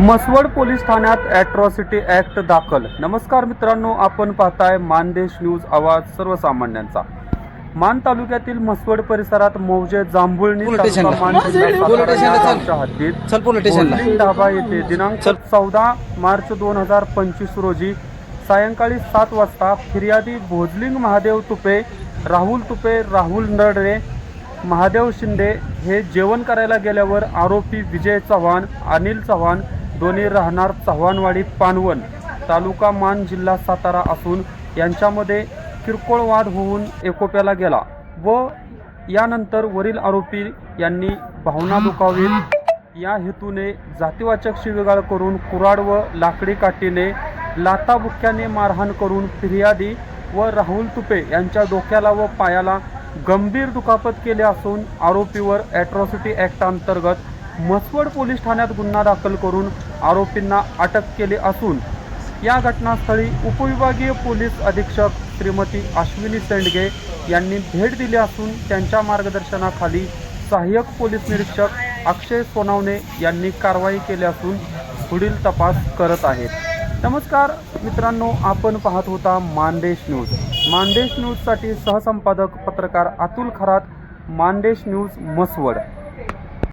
Mhaswad police ठाण्यात atrocity act दाखल. नमस्कार मित्रांनो आपण पाहताय मानदेश न्यूज आवाज सर्वसामान्यांचा. मान तालुक्यातील मसवड परिसरात मौजे जांभुळणी हद्दीत ढाबा येथे दिनांक. चौदा मार्च दोन हजार पंचवीस रोजी सायंकाळी सात वाजता फिर्यादी भोजलिंग महादेव तुपे राहुल तुपे राहुल नरडे महादेव शिंदे हे जेवण करायला गेल्यावर आरोपी विजय चव्हाण अनिल चव्हाण दोन्ही राहणार चव्हाणवाडी पानवण तालुका मान जिल्हा सातारा असून यांच्यामध्ये किरकोळ वाद होऊन एकोप्याला गेला व यानंतर वरील आरोपी यांनी भावना दुखावीत या हेतूने जातीवाचक शिवीगाळ करून कुराड व लाकडी काठीने लाताबुक्क्याने मारहाण करून फिर्यादी व राहुल तुपे यांच्या डोक्याला व पायाला गंभीर दुखापत केले असून आरोपीवर ॲट्रॉसिटी ॲक्ट अंतर्गत म्हसवड पोलीस ठाण्यात गुन्हा दाखल करून आरोपींना अटक केली असून या घटनास्थळी उपविभागीय पोलीस अधीक्षक श्रीमती अश्विनी सेंडगे यांनी भेट दिली असून त्यांच्या मार्गदर्शनाखाली सहाय्यक पोलीस निरीक्षक अक्षय सोनावणे यांनी कारवाई केली असून पुढील तपास करत आहेत. नमस्कार मित्रांनो आपण पाहत होता मानदेश न्यूज. मानदेश न्यूजसाठी सहसंपादक पत्रकार अतुल खरात मानदेश न्यूज मसवड